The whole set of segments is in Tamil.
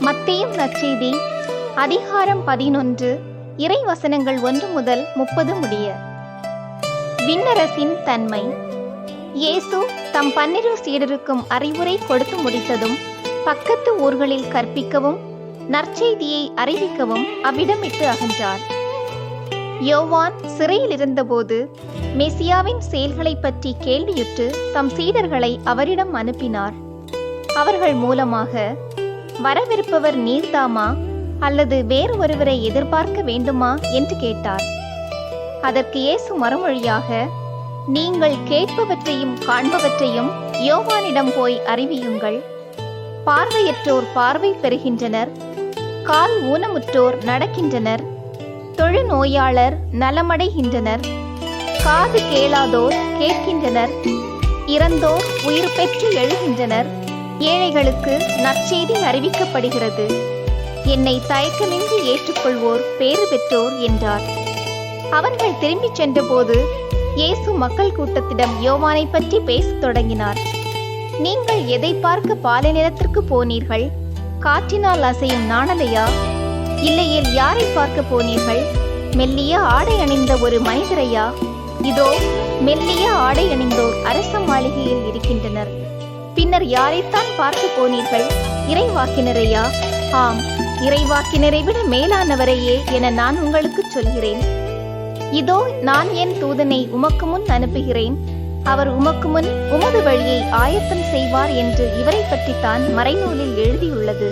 மத்தேயும் நற்செய்தி அதிகாரம் பதினொன்று இறை வசனங்கள் ஒன்று முதல் முப்பது முடிய. விண்ணரசின் தன்மை. இயேசு தம் பன்னிரு சீடருக்கும் அறிவுரை கொடுத்து முடித்ததும் பக்கத்து ஊர்களில் கற்பிக்கவும் நற்செய்தியை அறிவிக்கவும் அவ்விடமிட்டு அகன்றார். யோவான் சிறையில் இருந்தபோது மெசியாவின் செயல்களைப் பற்றி கேள்வியுற்று தம் சீடர்களை அவரிடம் அனுப்பினார். அவர்கள் மூலமாக வரவிருப்பவர் நீர்தாமா அல்லது வேறு ஒருவரை எதிர்பார்க்க வேண்டுமா என்று கேட்டார். அதற்கு இயேசு மறுமொழியாக நீங்கள் கேட்பவற்றையும் காண்பவற்றையும் யோவானிடம் போய் அறிவியுங்கள். பார்வையற்றோர் பார்வை பெறுகின்றனர் கால் ஊனமுற்றோர் நடக்கின்றனர் தொழு நோயாளர் நலமடைகின்றனர் காது கேளாதோர் கேட்கின்றனர் இறந்தோர் உயிர் பெற்று எழுகின்றனர் ஏழைகளுக்கு நற்செய்தி அறிவிக்கப்படுகிறது. என்னை தயக்கமின்றி ஏற்றுக்கொள்வோர் பேறு பெற்றோர் என்றார். அவர்கள் திரும்பிச் சென்றபோது இயேசு மக்கள் கூட்டத்திடம் யோவானை பற்றி பேசத் தொடங்கினார். நீங்கள் எதை பார்க்க பாலை நிலத்திற்கு போனீர்கள்? காற்றினால் அசையும் நாணலையா? இல்லையில் யாரை பார்க்க போனீர்கள்? மெல்லிய ஆடை அணிந்த ஒரு மனிதரையா? இதோ மெல்லிய ஆடை அணிந்தோர் அரச மாளிகையில் இருக்கின்றனர். பின்னர் யாரைத்தான் பார்த்து போனீர்கள்? இறைவாக்கினரையா? ஆம் இறைவாக்கினரை விட மேலானவரையே என நான் உங்களுக்கு சொல்கிறேன். இதோ நான் என் தூதனை உமக்கு முன் அனுப்புகிறேன். அவர் உமக்கு முன் உமது வழியை ஆயத்தம் செய்வார் என்று இவரை பற்றித்தான் மறைநூலில் எழுதியுள்ளது.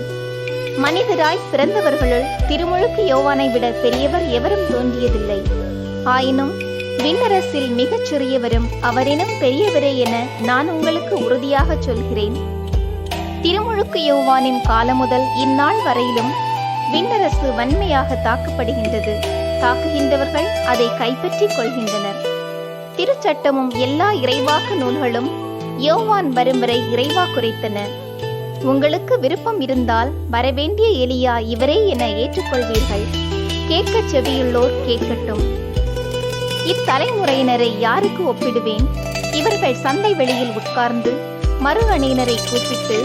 மனிதராய் பிறந்தவர்களுள் திருமுழுக்கு யோவானை விட பெரியவர் எவரும் தோன்றியதில்லை. ஆயினும் விண்ணரசில் மிகச் சிறியவரும் அவரினும் பெரியவரே என நான் உங்களுக்கு உறுதியாகச் சொல்கிறேன். திருமுழுக்கு யோவானின் காலம் முதல் இந்நாள் வரையிலும் விண்ணரசு வன்மையாக தாக்கப்படுகின்றது. தாக்குகின்றவர்கள் அதை கைப்பற்றிக் கொள்கின்றனர். திருச்சட்டமும் எல்லா இறைவாக்கு நூல்களும் யோவான் வரும் வரை இறைவா குறைத்தன. உங்களுக்கு விருப்பம் இருந்தால் வரவேண்டிய எலியா இவரே என ஏற்றுக்கொள்வீர்கள். கேட்கச் செவியுள்ளோர் கேட்கட்டும். இத்தலைமுறையினரை யாருக்கு ஒப்பிடுவேன்? இவர்கள் சந்தை வெளியில் உட்கார்ந்து மறு அணியினரை கூப்பிட்டு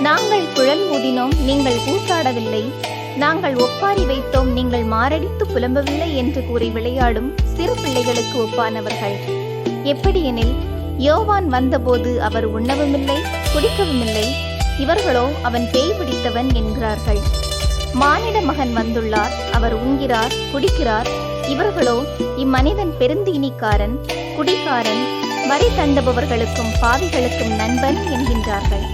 நாங்கள் குழல் ஊதினோம் நீங்கள் கூத்தாடவில்லை. நாங்கள் ஒப்பாரி வைத்தோம் நீங்கள் மாரடித்து புலம்பவில்லை என்று கூறி விளையாடும் சிறு பிள்ளைகளுக்கு ஒப்பானவர்கள். எப்படியெனில் யோவான் வந்தபோது அவர் உண்ணவுமில்லை குடிக்கவுமில்லை. இவர்களோ அவன் பேய் பிடித்தவன் என்கிறார்கள். மானிட மகன் வந்துள்ளார் அவர் உண்கிறார் குடிக்கிறார். இவர்களோ இம்மனிதன் பெருந்தீனிக்காரன் குடிகாரன் வரி தண்டுபவர்களுக்கும் பாவிகளுக்கும் நண்பன் என்கின்றார்கள்.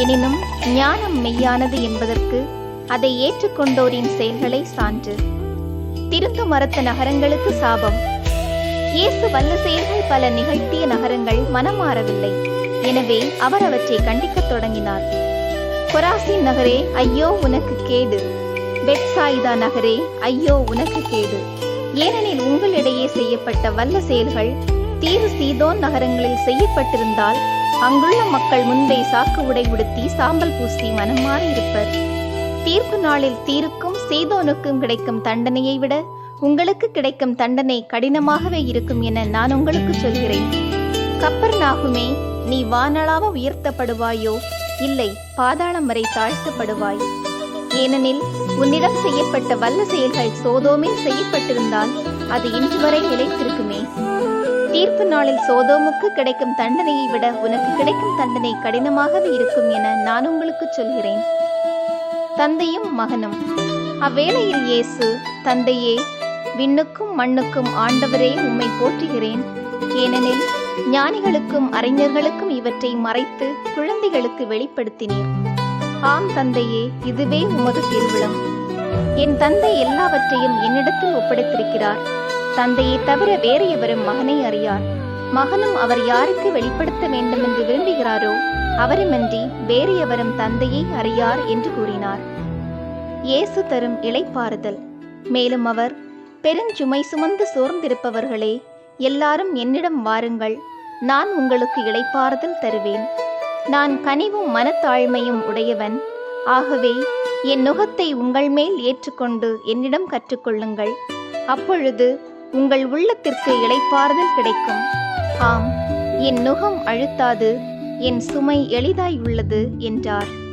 எனினும் ஞானம் மெய்யானது என்பதற்கு அதை ஏற்றுக்கொண்டோரின் செயல்களை சான்று. திருந்து மறுத்த நகரங்களுக்கு சாபம். இயேசு வல்ல செயல்கள் பல நிகழ்த்திய நகரங்கள் மனமாறவில்லை. எனவே அவர் அவற்றை கண்டிக்கத் தொடங்கினார். கொராசின் நகரே ஐயோ உனக்கு கேடு. பெட்சாயிதா நகரே ஐயோ உனக்கு கேடு. ஏனெனில் உங்களிடையே செய்யப்பட்ட வல்ல செயல்கள் தீரு சீதோன் நகரங்களில் செய்யப்பட்டிருந்தால் அங்குள்ள மக்கள் முன்பே சாக்கு உடை உடுத்தி சாம்பல் பூசி மனம் மாறியிருப்பர். தீர்ப்பு நாளில் தீருக்கும் சீதோனுக்கும் கிடைக்கும் தண்டனையை விட உங்களுக்கு கிடைக்கும் தண்டனை கடினமாகவே இருக்கும் என நான் உங்களுக்கு சொல்கிறேன். கப்பர் நாகுமே நீ வானளாவ உயர்த்தப்படுவாயோ? இல்லை பாதாளம் வரை தாழ்த்தப்படுவாய். ஏனெனில் உன்னிடம் செய்யப்பட்ட வல்ல செயல்கள் சோதோமில் செய்யப்பட்டிருந்தால் அது இன்று வரை நிலைத்திருக்குமே. தீர்ப்பு நாளில் சோதோமுக்கு கிடைக்கும் தண்டனையை விட உனக்கு கிடைக்கும் தண்டனை கடினமாகவே இருக்கும் என நான் உங்களுக்கு சொல்கிறேன். தந்தையும் மகனும். அவ்வேளையில் இயேசு தந்தையே விண்ணுக்கும் மண்ணுக்கும் ஆண்டவரே உம்மை போற்றுகிறேன். ஏனெனில் ஞானிகளுக்கும் அறிஞர்களுக்கும் இவற்றை மறைத்து குழந்தைகளுக்கு வெளிப்படுத்தினீர். ஆம் தந்தையே இதுவே உமது திருவிழம். என் தந்தை எல்லாவற்றையும் என்னிடத்தில் ஒப்படைத்திருக்கிறார். தந்தையை தவிர வேறு எவரும் மகனை அறியார். மகனும் அவர் யாருக்கு வெளிப்படுத்த வேண்டும் என்று விரும்புகிறாரோ அவருமின்றி வேறு எவரும் தந்தையை அறியார் என்று கூறினார். இயேசு தரும் இளைப்பாறுதல். மேலும் அவர் பெருஞ்சுமை சுமந்து சோர்ந்திருப்பவர்களே எல்லாரும் என்னிடம் வாருங்கள். நான் உங்களுக்கு இளைப்பாறுதல் தருவேன். நான் கனிவும் மனத்தாழ்மையும் உடையவன். ஆகவே என் நுகத்தை உங்கள் மேல் ஏற்றுக்கொண்டு என்னிடம் கற்றுக்கொள்ளுங்கள். அப்பொழுது உங்கள் உள்ளத்திற்கு இளைப்பாறுதல் கிடைக்கும். ஆம் என் நுகம் அழுத்தாது என் சுமை எளிதாய் உள்ளது என்றார்.